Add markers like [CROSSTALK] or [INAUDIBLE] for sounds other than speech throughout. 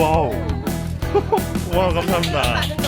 와우. [LAUGHS] 와 감사합니다.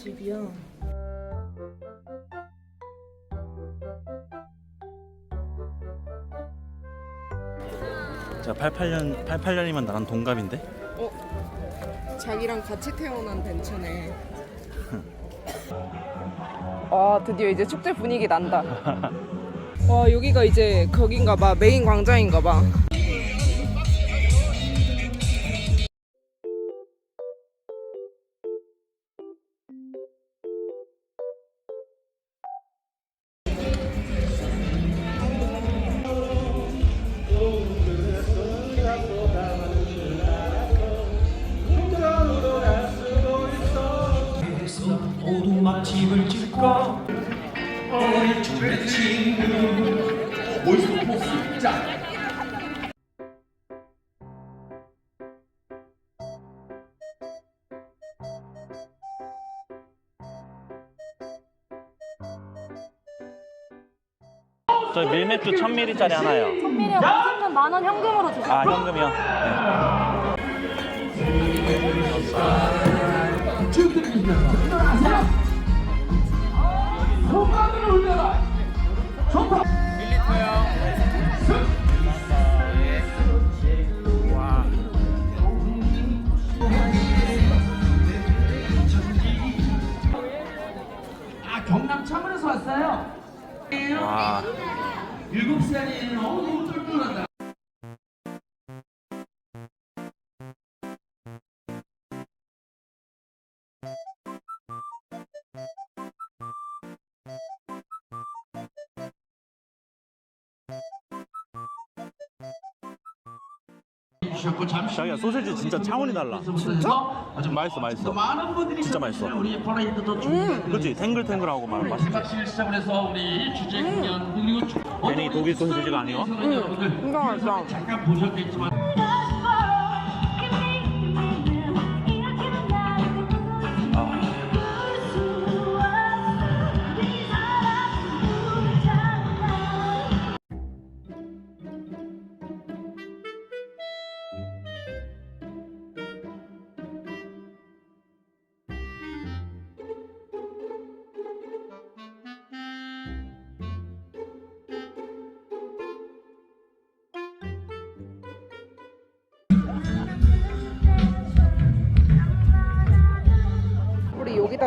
집이야. 자 88년 88년이면 나랑 동갑인데? 어? 자기랑 같이 태어난 벤츠네. [LAUGHS] 아 드디어 이제 축제 분위기 난다. [LAUGHS] 와 여기가 이제 거긴가 봐 메인 광장인가 봐. 10원짜리 하나요. 선미래 어쨌든 만원 현금으로 주세요. 아, 현금이요? 손가락을 올려라. 좋다. 밀리터요. 경남 창원에서 왔어요. 와. 일곱 살이 너무 똘똘하다 주셨고 잠시 자기야 소세지 진짜 차원이 달라. 진짜? 아주 맛있어 맛있어. 많은 분들이 진짜 맛있어. 우리 퍼레이드도 음. 그렇지 탱글탱글하고 막 맛있지. 개막식을 시작을 해서 우리 주제 공연 그리고 주- 괜히 독일 소세지가 아니요? 여러분들 진짜 맛있다. 잠깐 보셨겠지만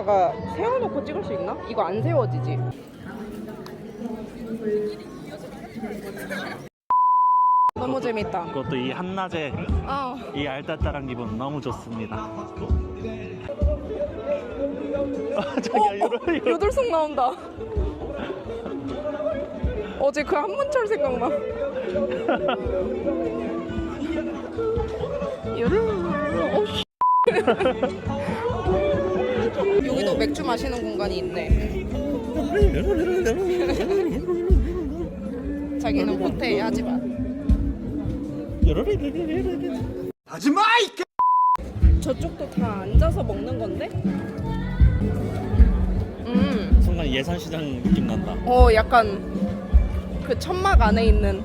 여기다가 세워놓고 찍을 수 있나? 이거 안 세워지지? 너무 재밌다. 그것도 이 한낮에 아, 이 알딸딸한 기분 너무 좋습니다. 아, 자기야 이러 이러. 요들송 나온다. 어제 그 한문철 생각나. [LAUGHS] 요를, 어, 씨. [LAUGHS] 여기도 맥주 마시는 공간이 있네. [LAUGHS] 자기는 못해 하지 마. 하지마 이 저쪽도 다 앉아서 먹는 건데? 음, 순간 예산시장 느낌 난다. 어 약간 그 천막 안에 있는.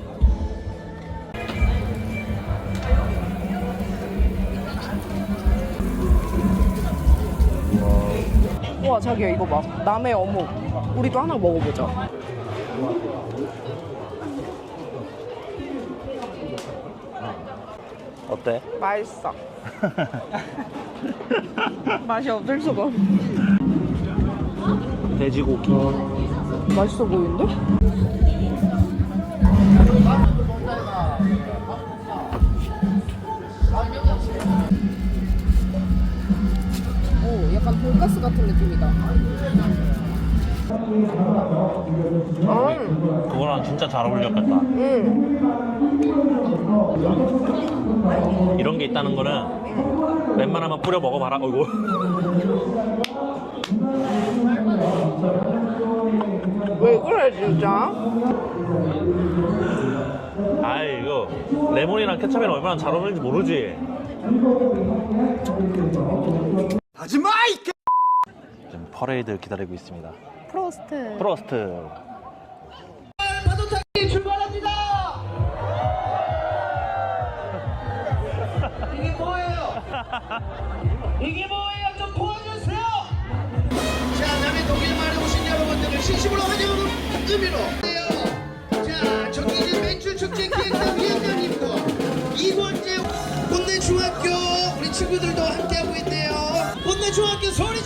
와 자기야 이거 봐 남의 어묵 우리도 하나 먹어보자 어때? 맛있어. [LAUGHS] 맛이 없을 수가 없어. 돼지고기. 맛있어 보이는데? 돈가스 같은 느낌이다. 음, 그거랑 진짜 잘 어울렸겠다. 음. 이런 게 있다는 거는 웬만하면 뿌려 먹어봐라. 어이구. 왜 그래 진짜? 아이 이거 레몬이랑 케첩이랑 얼마나 잘 어울리는지 모르지. 퍼레이드 기다리고 있습니다. 프로스트. 프로스트. 이게 뭐예요? 이게 뭐예요? 좀 도와주세요! 자, 남의 독일 말에 오신 여러분들을 진심으로 환영하는 의미로. 자, 저기 이제 맨출 축제 기획단 위원장님과 이권재 본내 중학교 우리 친구들도 함께하고 있네요. 본내 중학교! 소리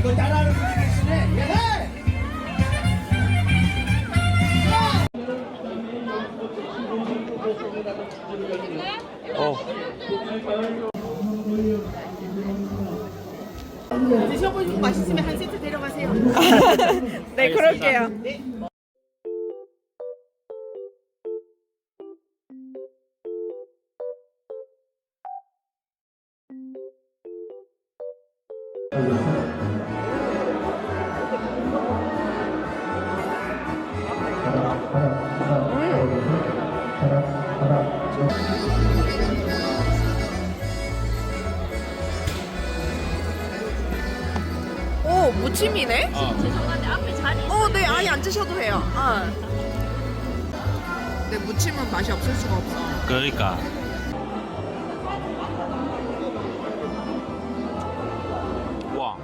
이거 따라하는 분이 계시네. 예! 어. 드셔보시고 맛있으면 한 세트 데려가세요. [LAUGHS] 네, 그럴게요. 오, 무침이네? 죄송한데 앞에 자리 어, 네, 아예 앉으셔도 돼요. 아. 네, 무침은 맛이 없을 수가 없어. 그러니까. 와.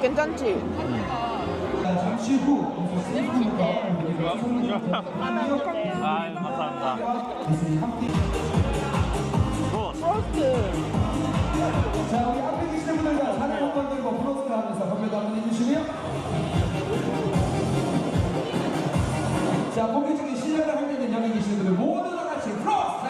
괜찮지? 아유 감사합니다. 프로스트. 자, 우리 한번 브로스를 하면서 건배도 한번 해주시고요. 자, 본격적인 실력을 하고 있는 여기 계시는 분들 모두 다 같이 브로스트!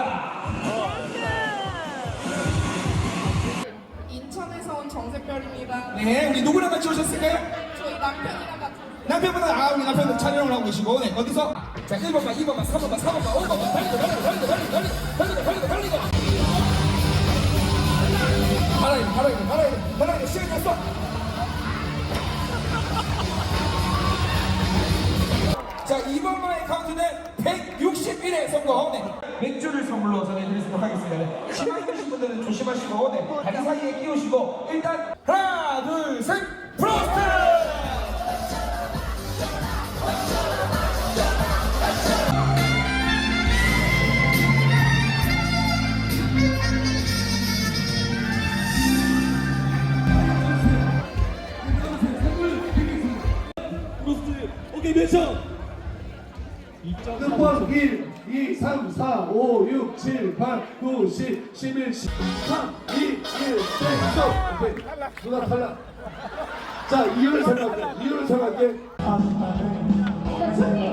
인천에서 온 정세별입니다. 네, 우리 누구랑 같이 오셨을까요? 저희 남편이랑 같이. 남편분은 아 우리 남편분 촬영을 하고 계시고 네 어디서 자 1번만 2번만 3번만 4번만 5번만 달리고 달리고 달리고 달리고 달리고 달리고 달리고 달아야 돼 달아야 돼 시간 갔어 자 2번만의 카운트는 161의 성공 네. 맥주를 선물로 전해드리도록 하겠습니다 네. 치마 입으신 분들은 조심하시고 네. 다리 사이에 끼우시고 일단 하나 둘셋 위해서 2.3번 1, 2, 3, 4, 5, 6, 7, 8, 9, 10, 11, 13, 2, 1, 3, 4 오케이 누나 탈락. 자 이유를 생각해. 이유를 생각해 아, 아, 네.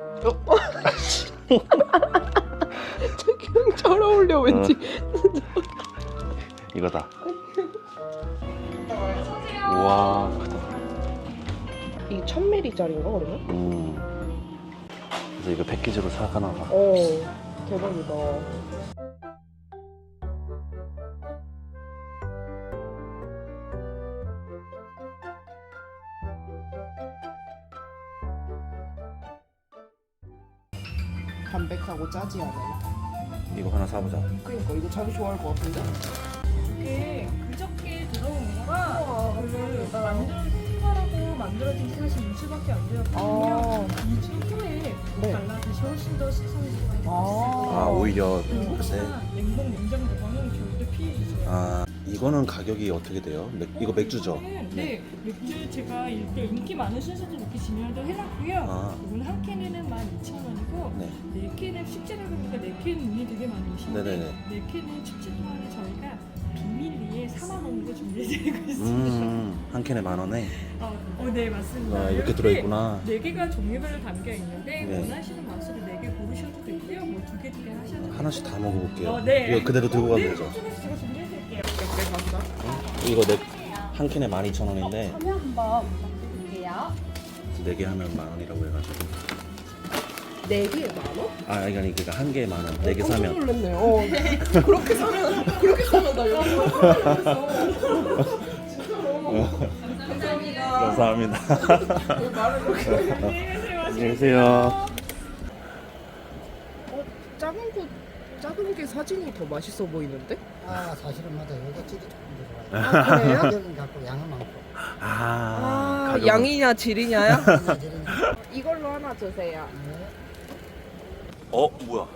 [LAUGHS] 잘 어울려 왠지. 이거다. 우와. 이게 1000ml짜리인가 그러면? 음. 그래서 이거 패키지로 사가나 봐. 어 대박이다. 짜지 않아요. 이거 하나 사보자. 그러니까 이거 자기 좋아할 것 같은데? 이게 그저께 들어온 거라 그거를 만들어진 생과라고 만들어진 지 사실 일주밖에 안 아. 되었거든요. 2주 후에 네. 발라드시 훨씬 더 식성이 좋아요. 아, 오히려. 혹시나 근데. 냉동 냉장 보관은 절대 피해주세요. 아, 이거는 가격이 어떻게 돼요? 맥, 이거 맥주죠? 이거는, 네, 맥주 제가 일대 인기 많은 순서도 이렇게 진열도 해놨고요. 아. 이건 한 캔에는 12,000원이고 네. 네 캔은 축제를 보니까 네 캔은 눈이 되게 많이 오시는데 네네네. 네 캔은 축제 동안에 저희가 비밀리에 4만 원으로 준비해드리고 있습니다. 음, 한 캔에 만 원에. 어, 어, 네 맞습니다. 아, 이렇게 들어있구나. 네 개가 종류별로 담겨 있는데 네. 원하시는 맛으로 네 개 고르셔도 되고요. 뭐 두 개 두 개 하셔도 되고요. 하나씩 다 먹어볼게요. 어, 네. 이거 그대로 들고 가면 네, 되죠? 그쪽에서 제가 준비해드릴게요. 이거 네, 한 캔에 12,000원인데, 참여 한번 부탁드릴게요. 네개 하면 만 원이라고 해가지고. 네 개에 만 원? 아, 아니, 그니까 한 개에 만 원. 네 개 깜짝 사면. 놀랐네요. 어, [LAUGHS] 그렇게 사면 그렇게 사면 나 여기 감사합니다. 말을 이렇게 안녕히 계세요. 작은 거 작은 게 사진이 더 맛있어 보이는데? 아 사실은 맞아 여기가 찌개 조금 더 좋아요. 아 그래요? 가격은 갖고 양은 많고 아, 아 가격은- 양이냐 질이냐야? [LAUGHS] 이걸로 하나 주세요. 어, 뭐야?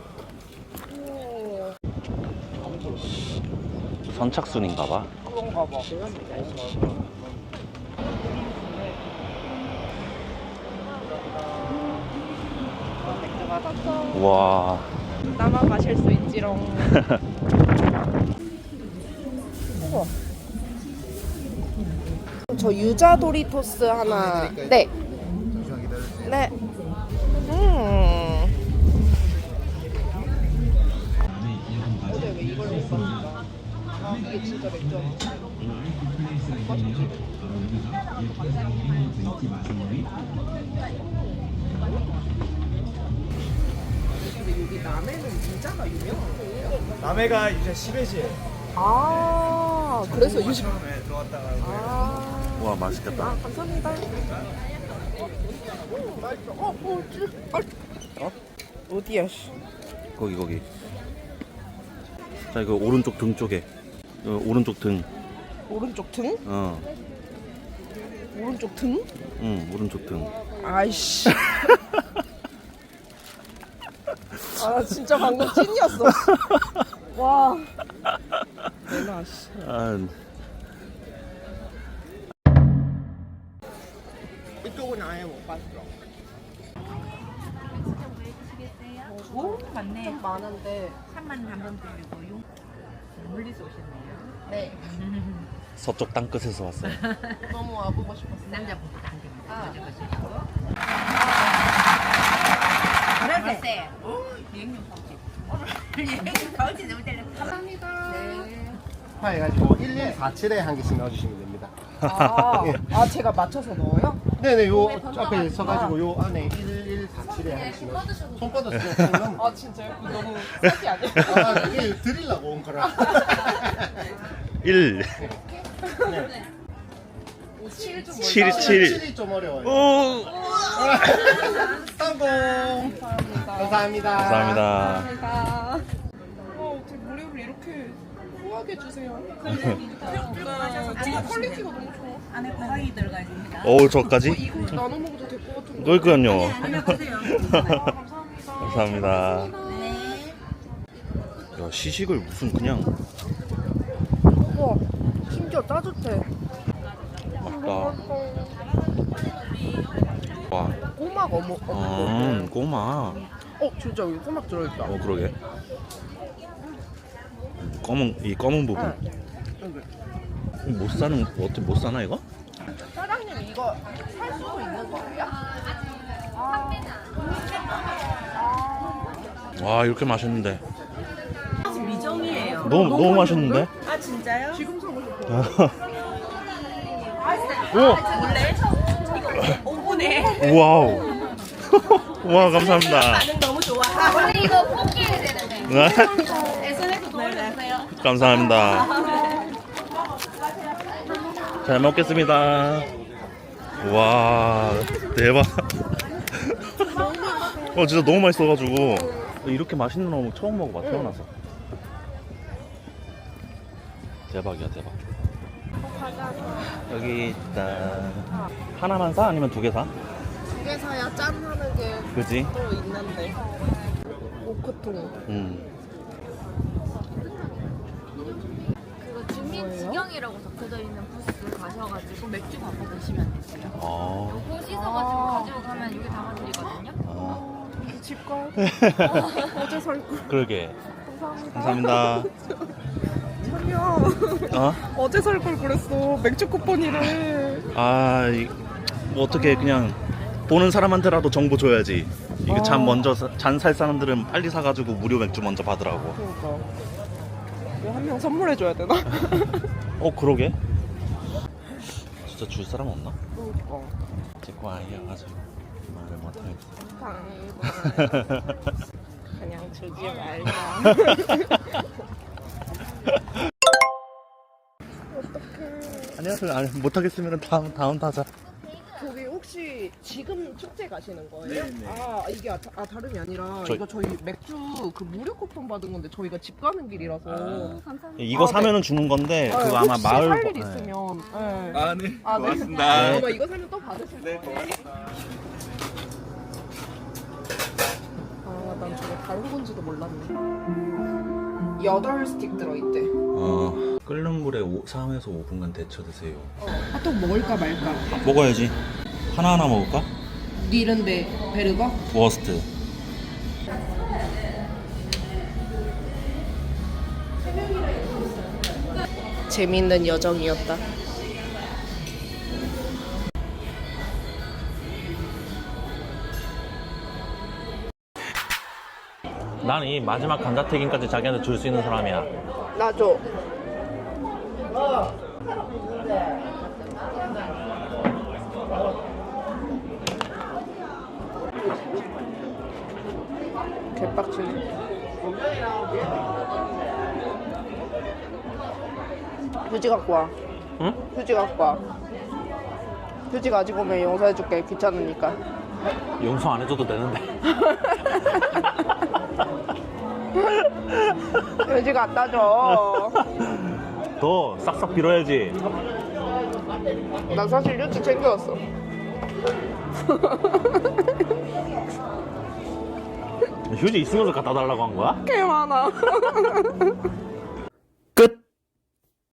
선착순인가 봐. 그런가 봐. 와. 나만 마실 수 있지롱. [LAUGHS] 우와. 저 유자 도리토스 하나. 네. 네. 음. 어제 왜 이걸 못 봤을까? 아, 이게 진짜 맥주 아니야? 맛있지? 근데 여기 남해는 유자가 유명한 거예요? 남해가 이제 10회지에 아, 그래서 유자. 처음에 들어왔다가 아, 와, 맛있겠다. 아 감사합니다. 어, 어, 아. 어? 어디야? 씨. 거기, 거기. 자 이거 오른쪽 등 쪽에 어, 오른쪽 등 오른쪽 등? 어, 오른쪽 등? 응, 오른쪽 등. 아이씨. [LAUGHS] 아 진짜 방금 찐이었어. 와. 씨. 아, 이쪽은 아예 못 봤어. 오, 맞네. 많은데 3만 한번 드리고 용 멀리서 오셨네요. 네 서쪽 땅 끝에서 왔어요. [LAUGHS] 너무 와보고 싶었어. 아. 그러세. 파우치. 파우치 너무 잘 감사합니다. 네. 해가지고 1147에 한 개씩 넣어주시면 됩니다. 아, [LAUGHS] 아 제가 맞춰서 넣어요? 네네, 요 앞에 서가지고 요 안에 1147에 한 개씩 넣어주시면 손바닥 쓰면 아 진짜요? 그거 너무 [LAUGHS] 사기 아니에요? 아, 그게 드리려고 온 거라. [LAUGHS] 1, 네. 7좀 7, 7. 7이 좀 어려워요. 오! 성공! 감사합니다. 감사합니다. 이렇게 후하게 주세요. 네, 진짜 퀄리티가 너무 좋아. 안에 고강이 들어가 있습니다. 오, 저까지? 이거 나눠 먹어도 될 것 같은데. 그러니까요. 안녕하세요. 감사합니다. 네. 야, 시식을 무슨 그냥 우와 심지어 따뜻해. 맞다. 와, 꼬막 어묵 어묵. 음, 꼬마. 어 진짜 여기 꼬막 들어있다. 어, 그러게. 검은 이 검은 부분. 못 사는 어떻게 못 사나 이거? 사장님 이거 살 수도 있는 거예요? 와, 이렇게 맛있는데. 미정이에요. 너무 너무 맛있는데? 아 진짜요? 지금 사고 싶어. 오! 원래 이거 오븐에 와우. [LAUGHS] 와, 감사합니다. 반응 너무 좋아. 원래 이거 뽑기해야 되는데. [LAUGHS] SNS에서 도와주세요. 감사합니다. 잘 먹겠습니다. 와, 대박. 어, 진짜 너무 맛있어가지고 이렇게 맛있는 어묵 처음 먹어봐 태어나서. 대박이야 대박. 여기 있다. 하나만 사 아니면 두 개 사? 두 개 사야 짠 하는 게또 그지? 있는데. 오크통. 음. 주민 직영이라고 적혀져 있는 부스 가셔가지고 맥주 갖고 드시면 되세요. 아. 그거 씻어가지고 가지고 가면 여기 담아드리거든요. 아. 집 가요? [LAUGHS] 어제 살 걸. 그러게. 감사합니다. 감사합니다. [LAUGHS] 자기야. 어? 어제 살 걸 그랬어. 맥주 쿠폰이래. 아, 이, 뭐 어떻게 그냥 보는 사람한테라도 정보 줘야지. 이게 잔 어. 먼저 잔살 사람들은 빨리 사가지고 무료 맥주 먼저 받으라고. 그러니까. 한 명 선물해 줘야 되나? [LAUGHS] 어 그러게. 진짜 줄 사람 없나? 그러니까. 제거 아니어가지고 말을 못하겠어. 당황. 그냥 주지 말자. 안녕하세요. 아니, 못하겠으면 다음 다음 타자. 혹시 지금 축제 가시는 거예요? 아 이게 아, 아, 다름이 아니라 저희- 이거 저희 맥주 그 무료 쿠폰 받은 건데 저희가 집 가는 길이라서 감사합니다. 이거 아, 사면은 주는 건데 아, 그거 아마 혹시 마을 살일 네. 있으면 네. 아, 네. 아, 네. 고맙습니다. 아마 이거 사면 또 받으실 거예요. 아, 난 저거 다른 건지도 몰랐네. 여덟 스틱 들어있대. 어 끓는 물에 3에서 5분간 데쳐 드세요. 아, 또 먹을까 말까? 먹어야지. 하나 하나 먹을까? 니른데 베르거? 워스트. 재밌는 여정이었다. 나는 이 마지막 감자튀김까지 자기한테 줄 수 있는 사람이야. 나줘. 개빡치네. 휴지 갖고 와. 응? 휴지 갖고 와. 휴지 가지고 오면 용서해줄게. 귀찮으니까. 용서 안 해줘도 되는데. [LAUGHS] 돼지 갖다 줘. [LAUGHS] 더 싹싹 빌어야지. 나 사실 유치 챙겨왔어. [LAUGHS] 휴지 있으면서 갖다 달라고 한 거야? 개 많아. [LAUGHS]